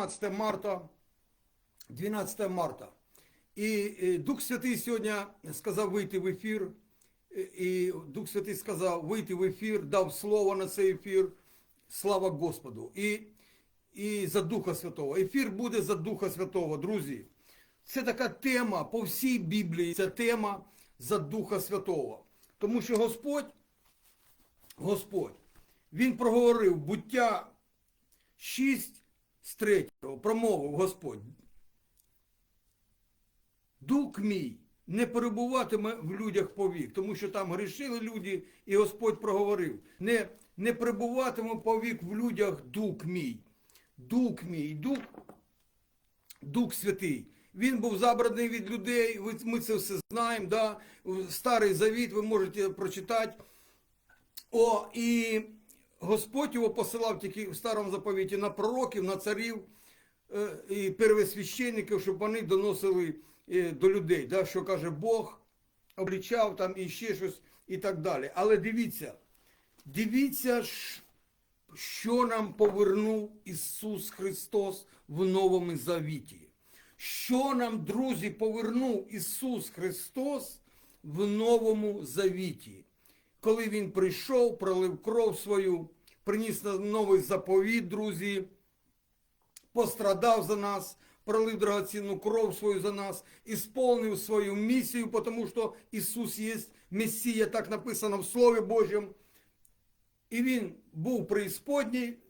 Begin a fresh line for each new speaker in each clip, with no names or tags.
12 марта. 12 марта. І е, Дух Святий сьогодні сказав вийти в ефір. Е, І Дух Святий сказав вийти в ефір, дав слово на цей ефір. Слава Господу. І, і за Духа Святого. Ефір буде за Духа Святого, друзі. Це така тема по всій Біблії. Ця тема за Духа Святого. Тому що Господь, Господь, Він проговорив буття 6 з 3, промовив Господь. Дух мій не перебуватиме в людях повік, тому що там грішили люди, і Господь проговорив. Не, не перебуватиме повік в людях дух мій. Дух мій, дух, дух святий. Він був забраний від людей, ми це все знаємо. Да? Старий завіт ви можете прочитати. О, і Господь його посилав тільки в старому заповіті на пророків, на царів е, і первосвященників, щоб вони доносили е, до людей, да, що каже Бог, облічав там і ще щось і так далі. Але дивіться, дивіться, що нам повернув Ісус Христос в Новому Завіті. Що нам, друзі, повернув Ісус Христос в Новому Завіті? Коли Він прийшов, пролив кров свою, приніс новий заповіт, друзі, пострадав за нас, пролив драгоцінну кров свою за нас, ісполнив свою місію, тому що Ісус є Месія, так написано в Слові Божому. І він був в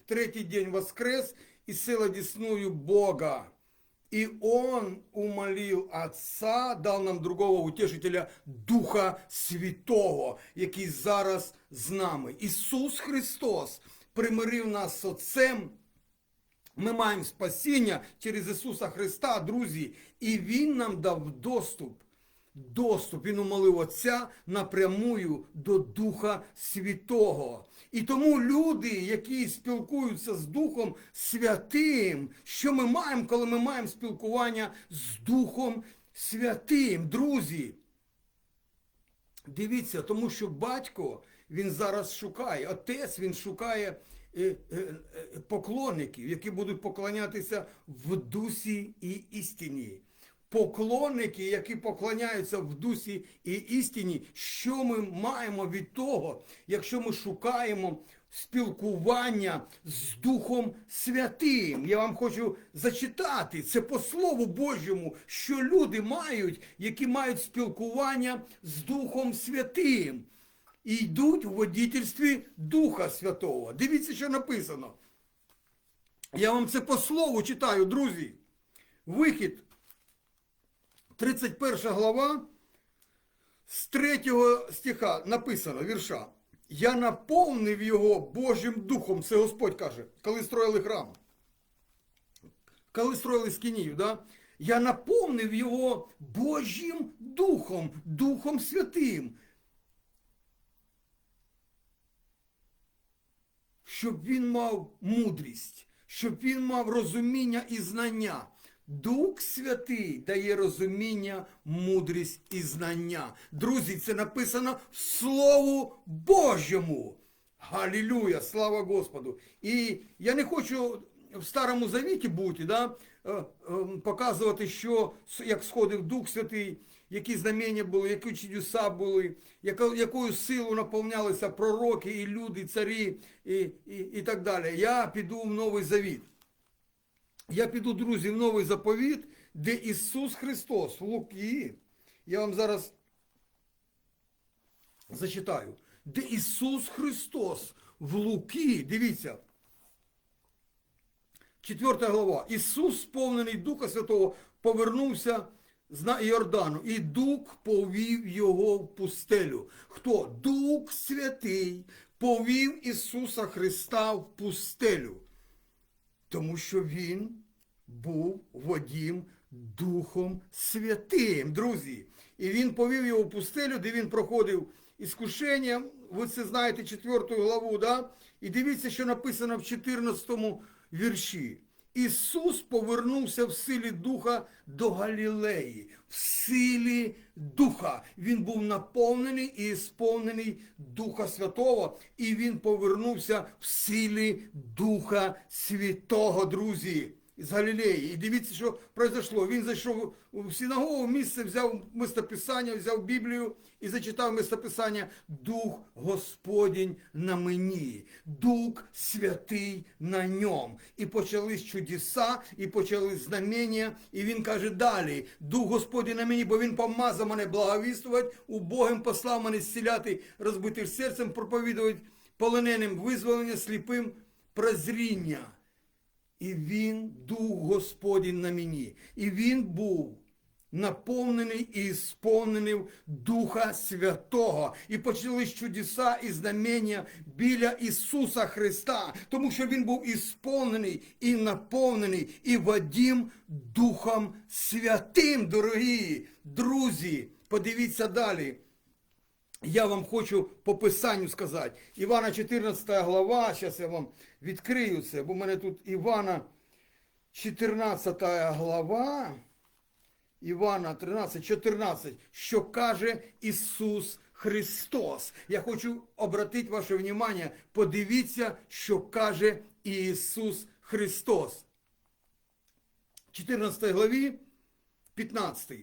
третій день воскрес, і сила десную Бога. И Он умолил Отца, дав нам другого утешителя Духа Святого, який зараз з нами. Ісус Христос примирив нас з Отцем. Ми маємо спасіння через Ісуса Христа, друзі, і Він нам дав доступ. Доступ, він умолив Отця напрямую до Духа Святого. І тому люди, які спілкуються з Духом Святим, що ми маємо, коли ми маємо спілкування з Духом Святим, друзі? Дивіться, тому що батько він зараз шукає, отець він шукає е, е, е, поклонників, які будуть поклонятися в дусі і істині. Поклонники, які поклоняються в дусі і істині, що ми маємо від того, якщо ми шукаємо спілкування з Духом Святим. Я вам хочу зачитати це по Слову Божому, що люди мають, які мають спілкування з Духом Святим. І йдуть у водительстві Духа Святого. Дивіться, що написано. Я вам це по слову читаю, друзі. Вихід, 31 глава, з 3 стиха написано, вірша. Я наповнив його Божим Духом, це Господь каже, коли строїли храм. Коли строїли скинію, да? я наповнив його Божим Духом, Духом Святим. щоб він мав мудрість, щоб він мав розуміння і знання. Дух Святий дає розуміння, мудрість і знання. Друзі, це написано в Слову Божому. Галілюя, слава Господу! І я не хочу в Старому Завіті бути, да, е, е, показувати, що як сходив Дух Святий, які знамення були, які чудеса були, якою силою наповнялися пророки і люди, царі і, і, і так далі. Я піду в Новий Завіт. Я піду, друзі, в новий заповіт, де Ісус Христос в Луки. Я вам зараз зачитаю. Де Ісус Христос в Луки, дивіться, 4 глава. Ісус, сповнений Духа Святого, повернувся з Йордану, і Дух повів його в пустелю. Хто? Дух Святий повів Ісуса Христа в пустелю тому що він був водім Духом Святим, друзі. І він повів його в пустелю, де він проходив іскушення. Ви це знаєте, 4 главу, да? І дивіться, що написано в 14 вірші. Ісус повернувся в силі Духа до Галілеї, в силі Духа. Він був наповнений і сповнений Духа Святого, і він повернувся в силі Духа Святого, друзі. З Галілеї. І дивіться, що произошло. Він зайшов у синагогу, місце взяв мистописання, взяв Біблію і зачитав мистописання Дух Господень на мені, Дух Святий на ньому. І почались чудеса, і почались знамення. І він каже далі: Дух Господень на мені, бо він помазав мене благовістувати, убогим послав мене зціляти, розбитих серцем, проповідувати полоненим визволення, сліпим прозріння. І він, Дух Господень на мені. І він був наповнений і сповнений Духа Святого. І почались чудеса і знамення біля Ісуса Христа, тому що Він був ісповнений і наповнений, і Вадім Духом Святим, дорогі друзі. Подивіться далі. Я вам хочу по писанню сказати. Івана 14 глава, зараз я вам відкрию це, бо в мене тут Івана 14 глава, Івана 13, 14, що каже Ісус Христос. Я хочу обратити ваше внимание, подивіться, що каже Ісус Христос. 14 главі, 15.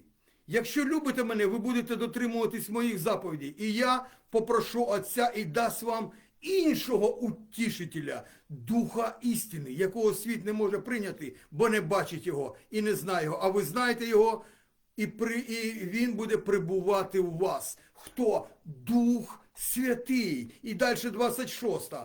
Якщо любите мене, ви будете дотримуватись моїх заповідей, і я попрошу Отця і дасть вам іншого утішителя, Духа істини, якого світ не може прийняти, бо не бачить його і не знає його. А ви знаєте його, і, при, і він буде прибувати у вас. Хто? Дух Святий. І далі 26 е,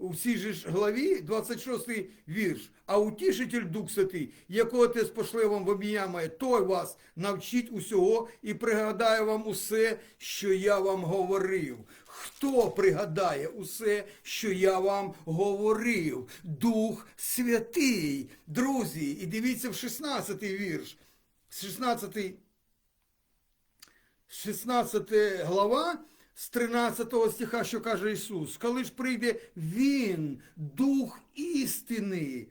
у цій же ж главі 26 вірш. А утішитель Дух Святий, якого ти спошле вам в обійня моє, той вас навчить усього і пригадає вам усе, що я вам говорив. Хто пригадає усе, що я вам говорив? Дух Святий. Друзі, і дивіться в 16 вірш. 16 16 глава з 13 стиха, що каже Ісус, коли ж прийде Він, Дух істини,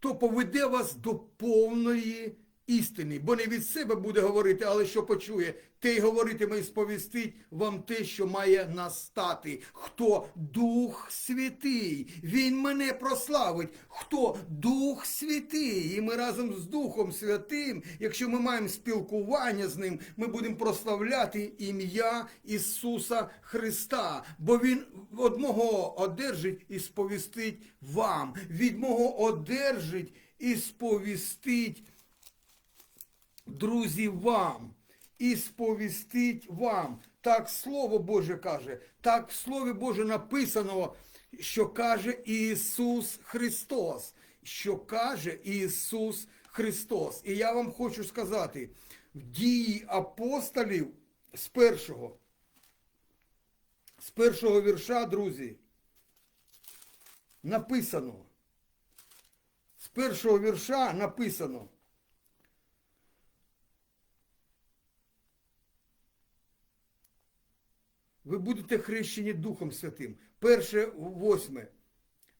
то поведе вас до повної істини, бо не від себе буде говорити, але що почує, те й говоритиме і сповістить вам те, що має настати. Хто? Дух Святий, Він мене прославить. Хто? Дух Святий, і ми разом з Духом Святим, якщо ми маємо спілкування з ним, ми будемо прославляти ім'я Ісуса Христа, бо Він від мого одержить і сповістить вам, від мого одержить і сповістить друзі, вам і сповістить вам. Так Слово Боже каже, так в Слові Боже написано, що каже Ісус Христос. Що каже Ісус Христос. І я вам хочу сказати, в дії апостолів з першого, з першого вірша, друзі, написано. З першого вірша написано. Ви будете хрещені Духом Святим. Перше восьме.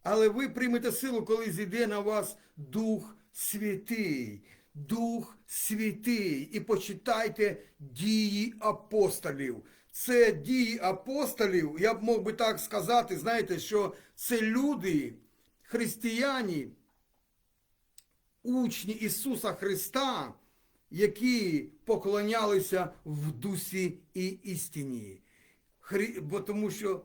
Але ви приймете силу, коли зійде на вас Дух Святий. Дух Святий. І почитайте дії апостолів. Це дії апостолів, я б мог би так сказати, знаєте, що це люди, християні, учні Ісуса Христа, які поклонялися в дусі і істині. Бо тому що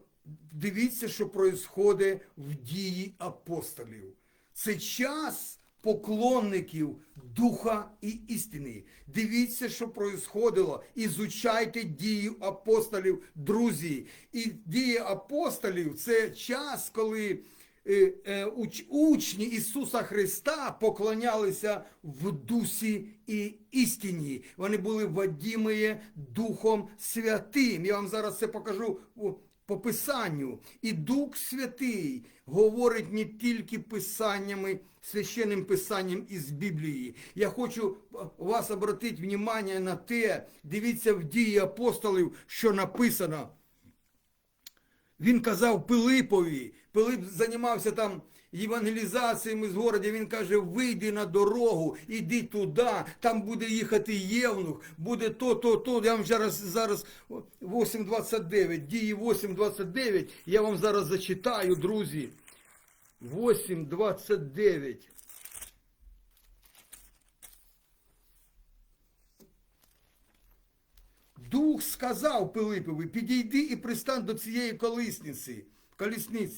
дивіться, що проїсходить в дії апостолів. Це час поклонників Духа і істини. Дивіться, що проїсходило. Ізучайте дію апостолів, друзі. І дії апостолів це час, коли учні Ісуса Христа поклонялися в дусі і істині. Вони були водімі Духом Святим. Я вам зараз це покажу по Писанню. І Дух Святий говорить не тільки писаннями, священним писанням із Біблії. Я хочу е, вас обратити внимание на те, дивіться в дії апостолів, що написано. Він казав Пилипові, Пилип займався там євангелізаціями з города, він каже, вийди на дорогу, іди туди, там буде їхати Євнух, буде то, то, то. Я вам зараз, зараз 8.29, дії 8.29, я вам зараз зачитаю, друзі. 8.29. Дух сказав Пилипові, підійди і пристань до цієї колісниці.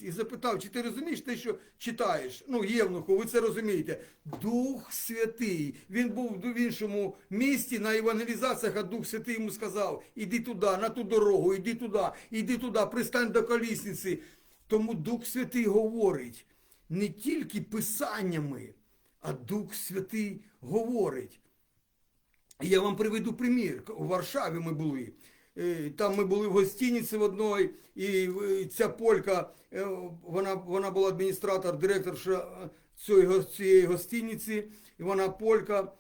І запитав, чи ти розумієш те, що читаєш? Ну, Євнуху, ви це розумієте. Дух Святий. Він був в іншому місті на евангелізаціях, а Дух Святий йому сказав: іди туди, на ту дорогу, іди туди, іди туди, пристань до колісниці. Тому Дух Святий говорить не тільки писаннями, а Дух Святий говорить. Я вам приведу примір. У Варшаві ми були. Е, Там ми були в гостиниці в одної, і е, ця полька, е, вона, вона була адміністратор, директорша цієї, цієї гостиниці, і вона полька,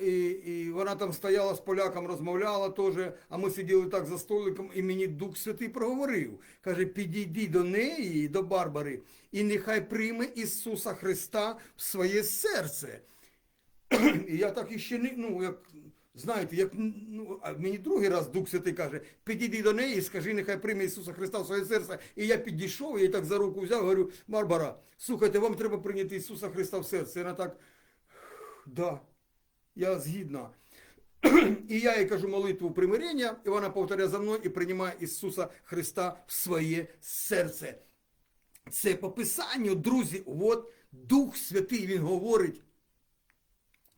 і, і вона там стояла з поляком, розмовляла теж, а ми сиділи так за столиком, і мені Дух Святий проговорив. Каже, підійди до неї, до Барбари, і нехай прийме Ісуса Христа в своє серце. І я так іще не, ну, як, знаєте, як, ну, а мені другий раз Дух Святий каже, підійди до неї і скажи, нехай прийме Ісуса Христа в своє серце. І я підійшов, я так за руку взяв, говорю, Барбара, слухайте, вам треба прийняти Ісуса Христа в серце. І вона так, да, я згідна. І я їй кажу молитву примирення, і вона повторяє за мною і приймає Ісуса Христа в своє серце. Це по Писанню, друзі, от Дух Святий, Він говорить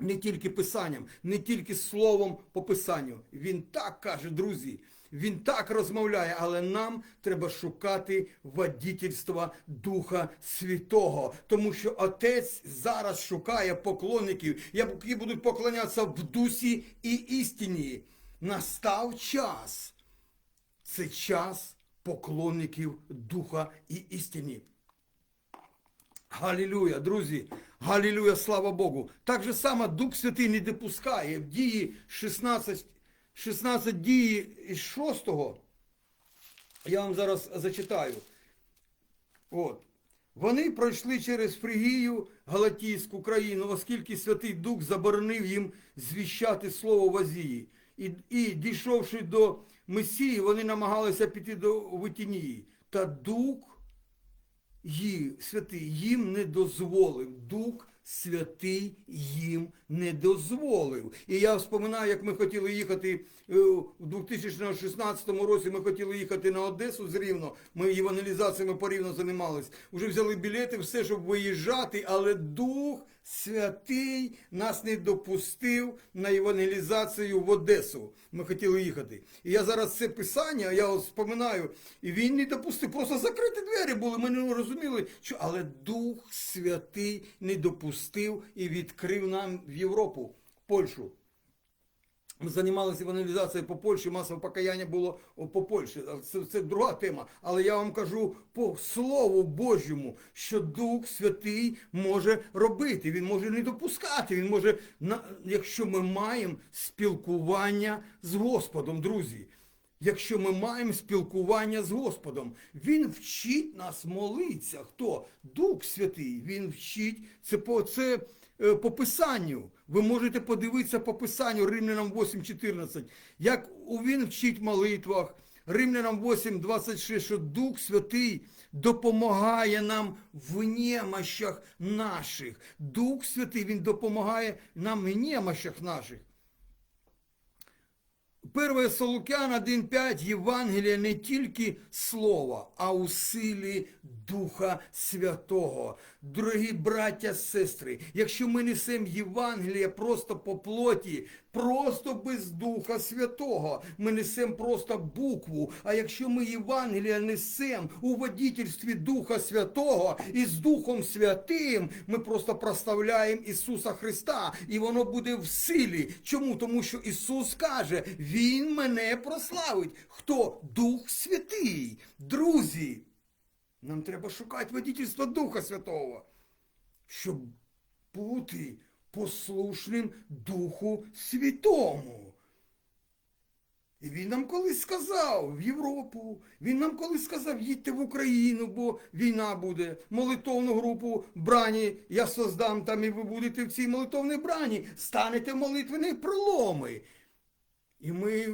не тільки писанням, не тільки словом по писанню. Він так каже, друзі. Він так розмовляє, але нам треба шукати водительства Духа Святого, тому що Отець зараз шукає поклонників, які будуть поклонятися в дусі і істині. Настав час. Це час поклонників Духа і істині. Галілюя, друзі, галілюя, слава Богу. Так же само Дух Святий не допускає в дії 16, 16 дії із 6. Я вам зараз зачитаю. От. Вони пройшли через Фригію, Галатійську країну, оскільки Святий Дух заборонив їм звіщати слово в Азії. І, і дійшовши до Месії, вони намагалися піти до Витінії. Та Дух їм, святий їм не дозволив. Дух Святий їм не дозволив. І я вспоминаю, як ми хотіли їхати е, у 2016 році, ми хотіли їхати на Одесу з Рівно. Ми евангелізаціями порівно займалися. Уже взяли білети, все, щоб виїжджати, але Дух Святий нас не допустив на евангелізацію в Одесу. Ми хотіли їхати. І я зараз це писання, я ось вспоминаю, і він не допустив. Просто закриті двері були. Ми не розуміли, що але Дух Святий не допустив і відкрив нам в Європу, Польщу. Ми займалися евангелізацією по Польщі, масове покаяння було по Польщі. Це, це друга тема. Але я вам кажу по Слову Божому, що Дух Святий може робити. Він може не допускати. Він може, якщо ми маємо спілкування з Господом, друзі. Якщо ми маємо спілкування з Господом, Він вчить нас молитися. Хто? Дух Святий. Він вчить це по це е, по Писанню. Ви можете подивитися по Писанню Римлянам 8.14, як він вчить молитвах. Римлянам 8.26, що Дух Святий допомагає нам в немощах наших. Дух Святий, Він допомагає нам в немощах наших. 1 Солукян 1.5 Євангелія не тільки слово, а у силі Духа Святого. Дорогі браття, сестри, якщо ми несемо Євангеліє просто по плоті, просто без Духа Святого, ми несемо просто букву. А якщо ми Євангелія несемо у водительстві Духа Святого і з Духом Святим, ми просто проставляємо Ісуса Христа, і воно буде в силі. Чому? Тому що Ісус каже, Він мене прославить. Хто? Дух Святий. Друзі, нам треба шукати водительство Духа Святого, щоб бути послушним Духу Святому. І він нам колись сказав в Європу, він нам колись сказав, їдьте в Україну, бо війна буде. Молитовну групу брані я создам там, і ви будете в цій молитовній брані, станете молитвені проломи. І ми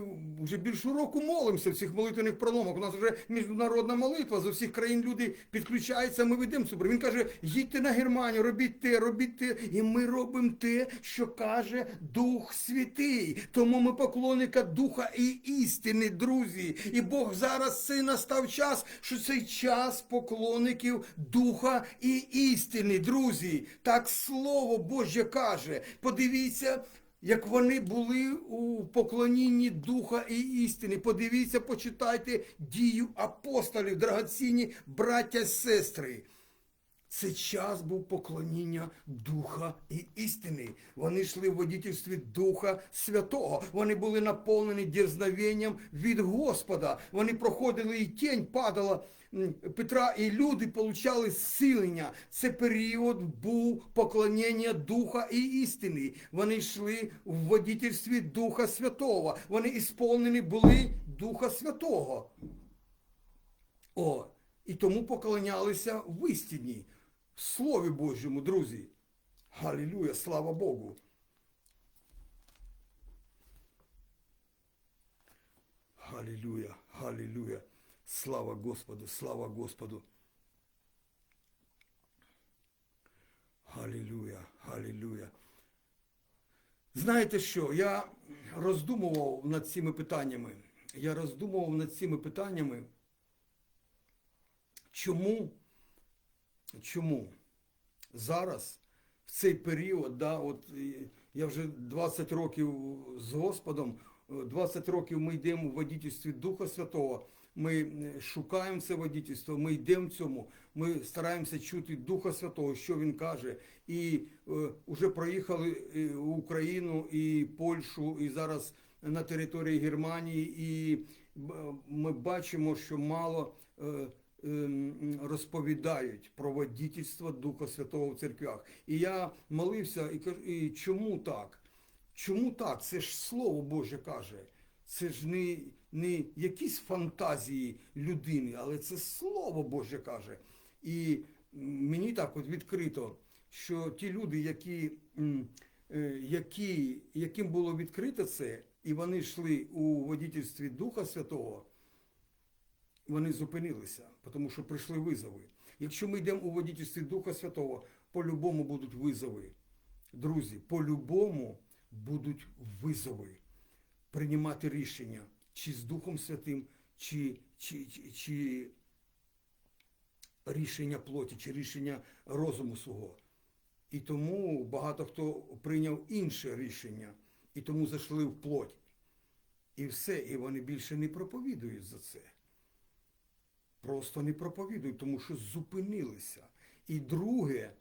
вже більше року молимося в цих молитвених проломах. У нас вже міжнародна молитва, з усіх країн люди підключаються, ми ведемо супер. Він каже, їдьте на Германію, робіть те, робіть те. І ми робимо те, що каже Дух Святий. Тому ми поклонника Духа і істини, друзі. І Бог зараз це настав час, що цей час поклонників Духа і істини, друзі. Так Слово Боже каже. Подивіться як вони були у поклонінні Духа і істини. Подивіться, почитайте дію апостолів, драгоцінні браття сестри. Це час був поклоніння Духа і істини. Вони йшли в водительстві Духа Святого. Вони були наповнені дірзновенням від Господа. Вони проходили і тінь падала Петра, і люди получали зцілення. Це період був поклоніння Духа і істини. Вони йшли в водительстві Духа Святого. Вони ісполнені були Духа Святого. О, і тому поклонялися в істині, в Слові Божому, друзі. Галілюя, слава Богу. Галілюя, галілюя. Слава Господу, слава Господу. Галілюя, галілюя. Знаєте що? Я роздумував над цими питаннями. Я роздумував над цими питаннями. Чому, чому зараз, в цей період, да, от я вже 20 років з Господом, е, 20 років ми йдемо в водительстві Духа Святого, ми е, шукаємо це водительство, ми йдемо в цьому, ми стараємося чути Духа Святого, що Він каже. І е, вже проїхали е, Україну і Польщу, і зараз на території Германії, і ми бачимо, що мало е, розповідають про водительство Духа Святого в церквях. І я молився і кажу, і чому так? Чому так? Це ж Слово Боже каже. Це ж не, не якісь фантазії людини, але це Слово Боже каже. І мені так от відкрито, що ті люди, які, е, які, яким було відкрито це, і вони йшли у водительстві Духа Святого, вони зупинилися, тому що прийшли визови. Якщо ми йдемо у водительстві Духа Святого, по-любому будуть визови. Друзі, по-любому будуть визови приймати рішення, чи з Духом Святим, чи, чи, чи, чи рішення плоті, чи рішення розуму свого. І тому багато хто прийняв інше рішення, і тому зайшли в плоть. І все, і вони більше не проповідують за це. Просто не проповідують, тому що зупинилися. І друге,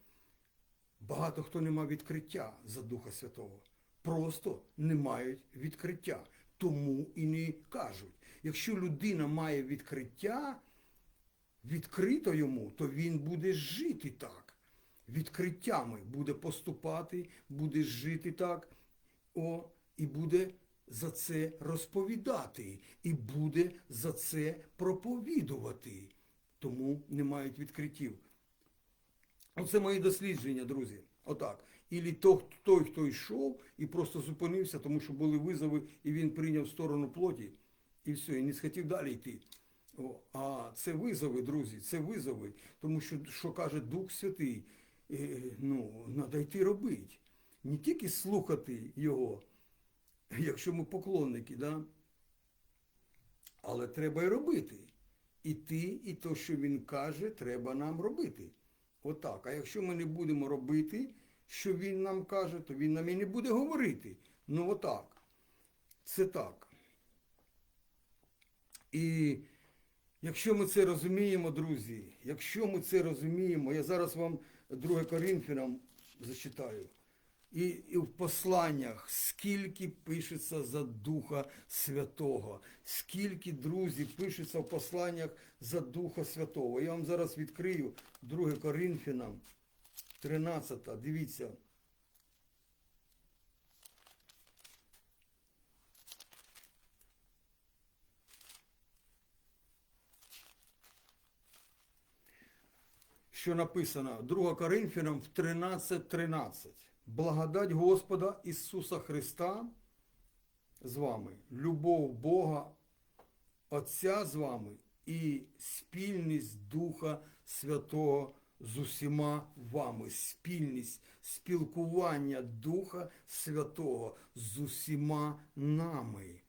багато хто не мав відкриття за Духа Святого. Просто не мають відкриття. Тому і не кажуть. Якщо людина має відкриття, відкрито йому, то він буде жити так. Відкриттями буде поступати, буде жити так, о, і буде за це розповідати, і буде за це проповідувати. Тому не мають відкриттів. Оце мої дослідження, друзі. Отак. Ілі той, хто йшов і просто зупинився, тому що були визови, і він прийняв сторону плоті, і все, і не схотів далі йти. О, а це визови, друзі, це визови. Тому що, що каже Дух Святий, е, ну, треба йти робити. Не тільки слухати його, якщо ми поклонники, да? але треба і робити. І ти, і то, що він каже, треба нам робити. Отак. А якщо ми не будемо робити, що він нам каже, то він нам і не буде говорити. Ну отак. Це так. І якщо ми це розуміємо, друзі, якщо ми це розуміємо, я зараз вам 2 Коринфянам зачитаю. І, і в посланнях, скільки пишеться за Духа Святого, скільки, друзі, пишеться в посланнях за Духа Святого. Я вам зараз відкрию 2 Коринфянам, 13, дивіться. що написано 2 Коринфянам в 13.13. Благодать Господа Ісуса Христа з вами, любов Бога Отця з вами і спільність Духа Святого з усіма вами, спільність, спілкування Духа Святого з усіма нами.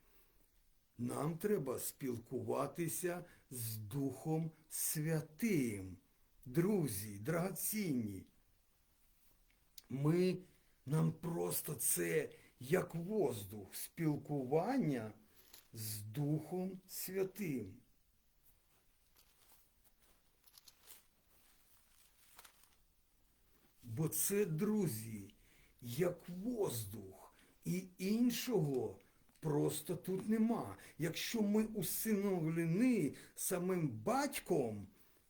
Нам треба спілкуватися з Духом Святим. Друзі, драгоцінні. Ми, нам просто це як воздух, спілкування з Духом Святим. Бо це, друзі, як воздух, і іншого просто тут нема. Якщо ми усиновлені самим батьком,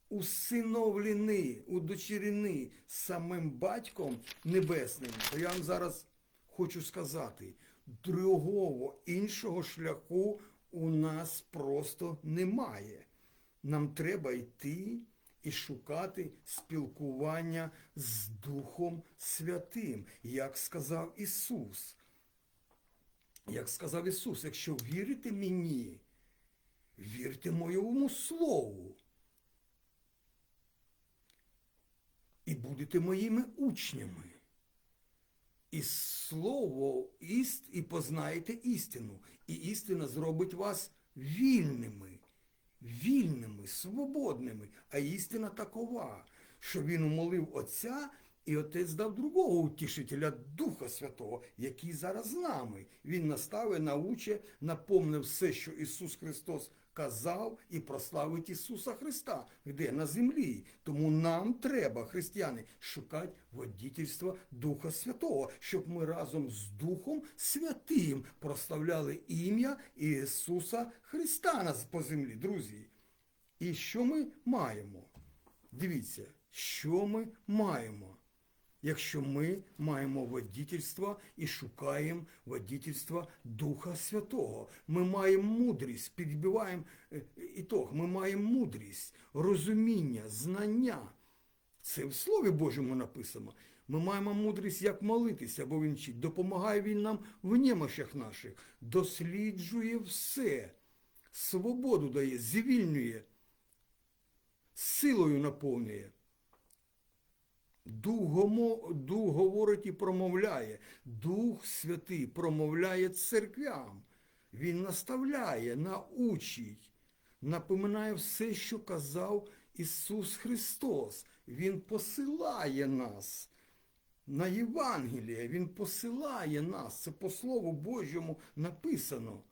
усиновлені, удочерені самим батьком небесним, то я вам зараз хочу сказати, другого іншого шляху у нас просто немає. Нам треба йти і шукати спілкування з Духом Святим, як сказав Ісус. Як сказав Ісус, якщо вірите мені, вірте моєму Слову. І будете моїми учнями. І слово іст, і познаєте істину. І істина зробить вас вільними, вільними, свободними. А істина такова, що він умолив Отця, і Отець дав другого утішителя, Духа Святого, який зараз з нами. Він наставив, науче, напомнив все, що Ісус Христос казав і прославить Ісуса Христа, де на землі. Тому нам треба, християни, шукати водительства Духа Святого, щоб ми разом з Духом Святим прославляли ім'я Ісуса Христа нас по землі, друзі. І що ми маємо? Дивіться, що ми маємо? Якщо ми маємо водительство і шукаємо водительства Духа Святого. Ми маємо мудрість, підбиваємо е, ітог, ми маємо мудрість, розуміння, знання. Це в Слові Божому написано. Ми маємо мудрість, як молитися, бо він вчить. Допомагає він нам в немощах наших, досліджує все, свободу дає, звільнює, силою наповнює. Дух, Дух говорить і промовляє. Дух Святий промовляє церквям. Він наставляє, научить, напоминає все, що казав Ісус Христос. Він посилає нас на Євангеліє, Він посилає нас. Це по Слову Божому написано.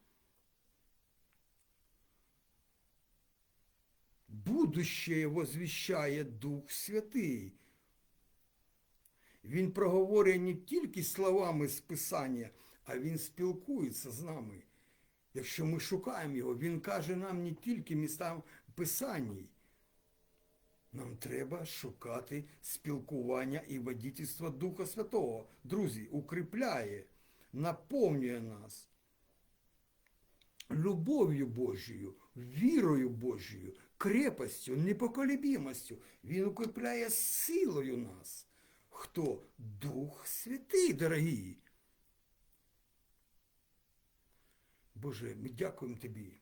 Будущее возвіщає Дух Святий. Він проговорює не тільки словами з Писання, а він спілкується з нами. Якщо ми шукаємо його, він каже нам не тільки містам Писанні. Нам треба шукати спілкування і водительства Духа Святого. Друзі, укріпляє, наповнює нас любов'ю Божою, вірою Божою, крепостю, непоколебимостю. Він укріпляє силою нас. Хто? Дух Святий, дорогі. Боже, ми дякуємо Тобі.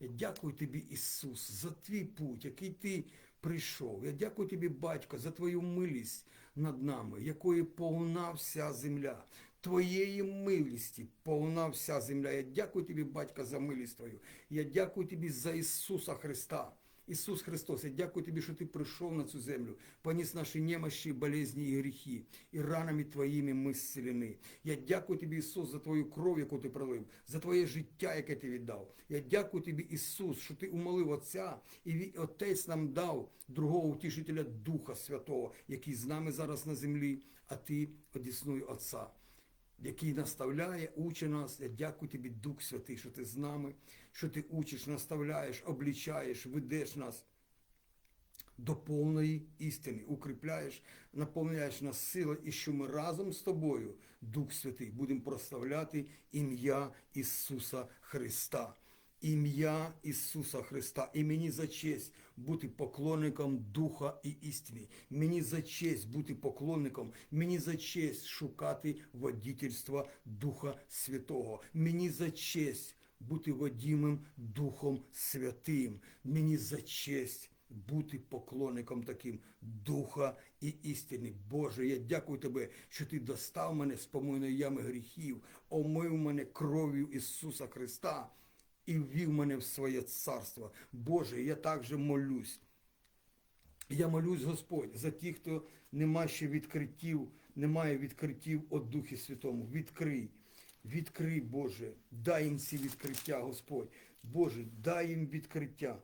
Я дякую Тобі, Ісус, за твій путь, який Ти прийшов. Я дякую Тобі, Батько, за Твою милість над нами, якої повна вся земля. Твоєї милості повна вся земля. Я дякую Тобі, Батько, за милість Твою. Я дякую Тобі за Ісуса Христа. Ісус Христос, я дякую Тобі, що Ти прийшов на цю землю, поніс наші немощі, болезні і гріхи, і ранами Твоїми ми зцілені. Я дякую Тобі, Ісус, за Твою кров, яку Ти пролив, за Твоє життя, яке Ти віддав. Я дякую Тобі, Ісус, що Ти умолив Отця, і Отець нам дав другого утішителя Духа Святого, який з нами зараз на землі, а Ти одіснуй Отця який наставляє, учить нас. Я дякую тобі, Дух Святий, що ти з нами, що ти учиш, наставляєш, облічаєш, ведеш нас до повної істини, укріпляєш, наповняєш нас силою, і що ми разом з тобою, Дух Святий, будемо прославляти ім'я Ісуса Христа. Ім'я Ісуса Христа. І мені за честь бути поклонником Духа і істини. Мені за честь бути поклонником, мені за честь шукати водительства Духа Святого. Мені за честь бути водімим Духом Святим. Мені за честь бути поклонником таким Духа і істини. Боже, я дякую Тебе, що Ти достав мене з помойної ями гріхів, омив мене кров'ю Ісуса Христа і ввів мене в своє царство. Боже, я також молюсь. Я молюсь, Господь, за тих, хто нема ще відкриттів, немає відкриттів о Духі Святому. Відкрий, відкрий, Боже, дай їм ці відкриття, Господь. Боже, дай їм відкриття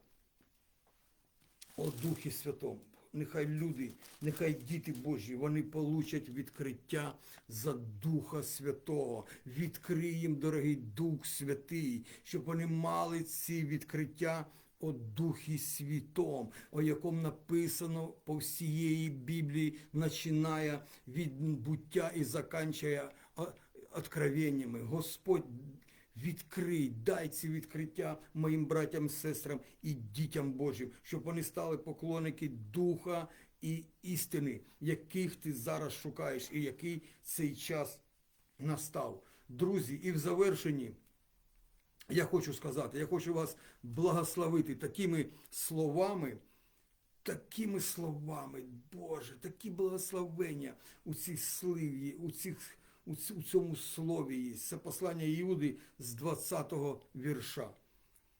о Духі Святому. Нехай люди, нехай діти Божі, вони получать відкриття за Духа Святого. Відкрий їм, дорогий Дух Святий, щоб вони мали ці відкриття о Духі Святом, о якому написано по всієї Біблії, починає від буття і заканчує откровеннями. Господь Відкрий, дай ці відкриття моїм братям, сестрам і дітям Божим, щоб вони стали поклонники Духа і істини, яких ти зараз шукаєш, і який цей час настав. Друзі, і в завершенні я хочу сказати, я хочу вас благословити такими словами, такими словами, Боже, такі благословення у цій сливі, у цих у цьому слові є. Це послання Іуди з 20-го вірша.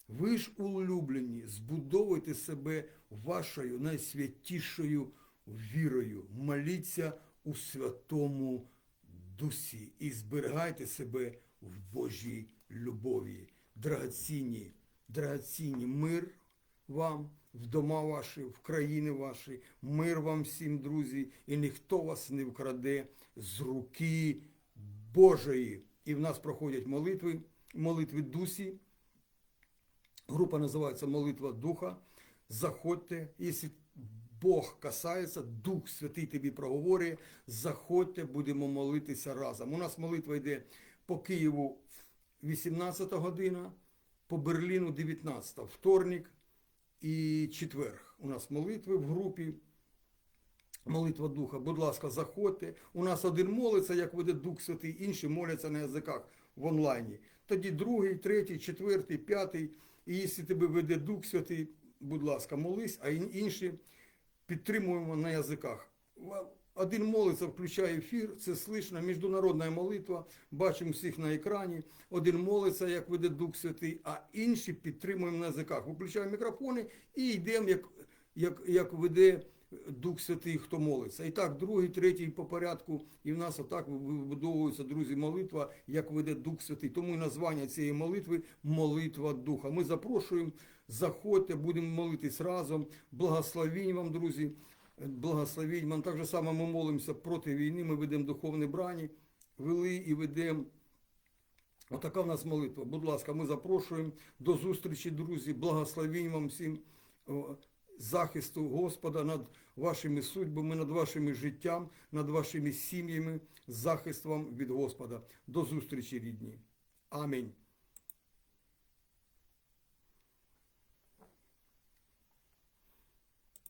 Ви ж, улюблені, збудовуйте себе вашою найсвятішою вірою. Моліться у Святому Дусі і зберігайте себе в Божій любові. Драгоцінні, драгоцінні мир вам в дома ваші, в країни ваші, мир вам всім, друзі, і ніхто вас не вкраде з руки Божої. І в нас проходять молитви, молитви Дусі. Група називається Молитва Духа. Заходьте, якщо Бог касається, Дух Святий тобі проговорює, заходьте, будемо молитися разом. У нас молитва йде по Києву 18 година, по Берліну 19, вторник і четверг. У нас молитви в групі. Молитва Духа, будь ласка, заходьте. У нас один молиться, як веде Дух Святий, інші моляться на язиках в онлайні. Тоді другий, третій, четвертий, п'ятий. І якщо тебе веде Дух Святий, будь ласка, молись, а інші підтримуємо на язиках. Один молиться, включає ефір, це слышно, міжнародна молитва, бачимо всіх на екрані. Один молиться, як веде Дух Святий, а інші підтримуємо на язиках. Виключаємо мікрофони і йдемо, як, як, як веде Дух Святий, хто молиться. І так, другий, третій по порядку, і в нас отак вибудовується, друзі, молитва, як веде Дух Святий. Тому і названня цієї молитви молитва Духа. Ми запрошуємо, заходьте, будемо молитись разом. Благословінь вам, друзі. Благословінь вам. Так же само ми молимося проти війни, ми ведемо духовні брані, вели і ведемо. Отака в нас молитва. Будь ласка, ми запрошуємо до зустрічі, друзі. Благословінь вам всім захисту Господа над вашими судьбами, над вашими життям, над вашими сім'ями. Захист вам від Господа. До зустрічі, рідні. Амінь.